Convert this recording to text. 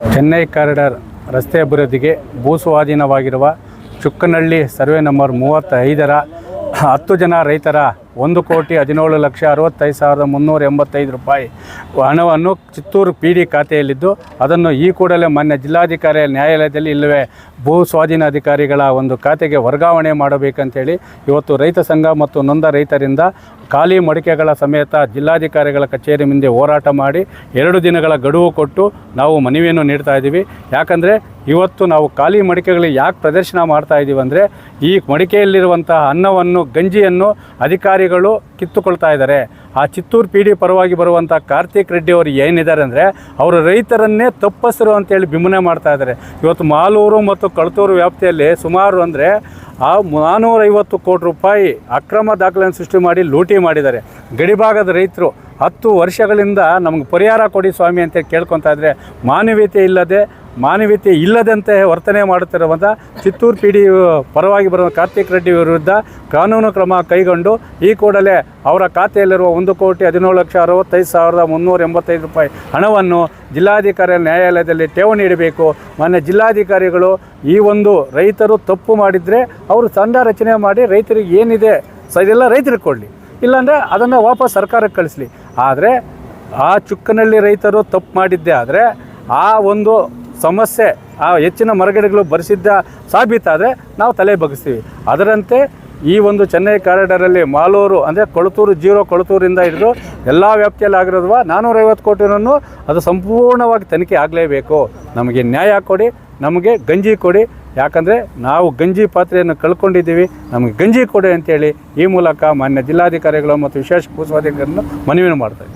Chennai corridor ರಸ್ತೆ ಅಭಿವೃದ್ಧಿಗೆ ಭೂ ಸ್ವಾಧೀನವಾಗಿರುವ ಚುಕ್ಕನಹಳ್ಳಿ ಸರ್ವೆ ನಂಬರ್ ಮೂವತ್ತೈದರ ಹತ್ತು ಜನ ರೈತರ ಒಂದು ಕೋಟಿ ಹದಿನೇಳು ಲಕ್ಷ ಅರವತ್ತೈದು ಸಾವಿರದ ಮುನ್ನೂರ ಎಂಬತ್ತೈದು ರೂಪಾಯಿ ಹಣವನ್ನು ಚಿತ್ತೂರು ಪಿ ಡಿ ಖಾತೆಯಲ್ಲಿದ್ದು, ಅದನ್ನು ಈ ಕೂಡಲೇ ಮಾನ್ಯ ಜಿಲ್ಲಾಧಿಕಾರಿ ನ್ಯಾಯಾಲಯದಲ್ಲಿ ಇಲ್ಲವೇ ಭೂ ಸ್ವಾಧೀನಾಧಿಕಾರಿಗಳ ಒಂದು ಖಾತೆಗೆ ವರ್ಗಾವಣೆ ಮಾಡಬೇಕಂತೇಳಿ ಇವತ್ತು ರೈತ ಸಂಘ ಮತ್ತು ನೊಂದ ರೈತರಿಂದ ಖಾಲಿ ಮಡಿಕೆಗಳ ಸಮೇತ ಜಿಲ್ಲಾಧಿಕಾರಿಗಳ ಕಚೇರಿ ಮುಂದೆ ಹೋರಾಟ ಮಾಡಿ ಎರಡು ದಿನಗಳ ಗಡುವು ಕೊಟ್ಟು ನಾವು ಮನವಿಯನ್ನು ನೀಡ್ತಾ ಇದ್ದೀವಿ. ಯಾಕಂದರೆ ಇವತ್ತು ನಾವು ಖಾಲಿ ಮಡಿಕೆಗಳಿಗೆ ಯಾಕೆ ಪ್ರದರ್ಶನ ಮಾಡ್ತಾ ಇದ್ದೀವಿ ಅಂದರೆ ಈ ಮಡಿಕೆಯಲ್ಲಿರುವಂತಹ ಅನ್ನವನ್ನು, ಗಂಜಿಯನ್ನು ಅಧಿಕಾರಿಗಳು ಕಿತ್ತುಕೊಳ್ತಾ ಇದ್ದಾರೆ. ಆ ಚಿತ್ತೂರು ಪಿ ಡಿ ಪರವಾಗಿ ಬರುವಂಥ ಕಾರ್ತಿಕ್ ರೆಡ್ಡಿ ಅವರು ಏನಿದ್ದಾರೆ ಅಂದರೆ ಅವರು ರೈತರನ್ನೇ ತಪ್ಪಸರು ಅಂತೇಳಿ ಬಿಂಬನೆ ಮಾಡ್ತಾ ಇದ್ದಾರೆ. ಇವತ್ತು ಮಾಲೂರು ಮತ್ತು ಕಳತೂರು ವ್ಯಾಪ್ತಿಯಲ್ಲಿ ಸುಮಾರು ಅಂದರೆ ಆ ನಾನ್ನೂರೈವತ್ತು ಕೋಟಿ ರೂಪಾಯಿ ಅಕ್ರಮ ದಾಖಲೆಯನ್ನು ಸೃಷ್ಟಿ ಮಾಡಿ ಲೂಟಿ ಮಾಡಿದ್ದಾರೆ. ಗಡಿಭಾಗದ ರೈತರು ಹತ್ತು ವರ್ಷಗಳಿಂದ ನಮಗೆ ಪರಿಹಾರ ಕೊಡಿ ಸ್ವಾಮಿ ಅಂತ ಕೇಳ್ಕೊತಾ ಇದ್ದರೆ ಮಾನವೀಯತೆ ಇಲ್ಲದೆ ಮಾನವೀಯತೆ ಇಲ್ಲದಂತೆ ವರ್ತನೆ ಮಾಡುತ್ತಿರುವಂಥ ಚಿತ್ತೂರು ಪಿ ಡಿ ಪರವಾಗಿ ಬರುವ ಕಾರ್ತಿಕ್ ರೆಡ್ಡಿ ವಿರುದ್ಧ ಕಾನೂನು ಕ್ರಮ ಕೈಗೊಂಡು ಈ ಕೂಡಲೇ ಅವರ ಖಾತೆಯಲ್ಲಿರುವ ಒಂದು ಕೋಟಿ ಹದಿನೇಳು ಲಕ್ಷ ಅರವತ್ತೈದು ಸಾವಿರದ ಮುನ್ನೂರ ಎಂಬತ್ತೈದು ರೂಪಾಯಿ ಹಣವನ್ನು ಜಿಲ್ಲಾಧಿಕಾರಿ ನ್ಯಾಯಾಲಯದಲ್ಲಿ ಠೇವಣಿ ಇಡಬೇಕು ಮೊನ್ನೆ ಜಿಲ್ಲಾಧಿಕಾರಿಗಳು ಈ ಒಂದು ರೈತರು ತಪ್ಪು ಮಾಡಿದರೆ ಅವರು ತಂಡ ರಚನೆ ಮಾಡಿ ರೈತರಿಗೆ ಏನಿದೆ ಸ ಇದೆಲ್ಲ ರೈತರಿಗೆ ಕೊಡಲಿ. ಇಲ್ಲಾಂದರೆ ಅದನ್ನು ವಾಪಸ್ ಸರ್ಕಾರಕ್ಕೆ ಕಳಿಸ್ಲಿ. ಆದರೆ ಆ ಚುಕ್ಕನಳ್ಳಿ ರೈತರು ತಪ್ಪು ಮಾಡಿದ್ದೇ ಆದರೆ ಆ ಒಂದು ಸಮಸ್ಯೆ ಆ ಹೆಚ್ಚಿನ ಮರಗಿಡಗಳು ಬರೆಸಿದ್ದ ಸಾಬೀತಾದರೆ ನಾವು ತಲೆ ಬಗ್ಗಿಸ್ತೀವಿ. ಅದರಂತೆ ಈ ಒಂದು ಚೆನ್ನೈ ಕಾರಿಡಾರಲ್ಲಿ ಮಾಲೂರು, ಅಂದರೆ ಕೊಳತೂರು, ಜೀರೋ ಕೊಳತೂರಿಂದ ಹಿಡಿದು ಎಲ್ಲ ವ್ಯಾಪ್ತಿಯಲ್ಲಿ ಆಗಿರೋದ್ವ ನಾನ್ನೂರೈವತ್ತು ಕೋಟಿನೂ ಅದು ಸಂಪೂರ್ಣವಾಗಿ ತನಿಖೆ ಆಗಲೇಬೇಕು. ನಮಗೆ ನ್ಯಾಯ ಕೊಡಿ, ನಮಗೆ ಗಂಜಿ ಕೊಡಿ. ಯಾಕಂದರೆ ನಾವು ಗಂಜಿ ಪಾತ್ರೆಯನ್ನು ಕಳ್ಕೊಂಡಿದ್ದೀವಿ, ನಮಗೆ ಗಂಜಿ ಕೊಡಿ ಅಂತೇಳಿ ಈ ಮೂಲಕ ಮಾನ್ಯ ಜಿಲ್ಲಾಧಿಕಾರಿಗಳು ಮತ್ತು ವಿಶೇಷ ಭೂಸ್ವಾಧಿಕಾರಿಗಳನ್ನು ಮನವಿ ಮಾಡ್ತಾ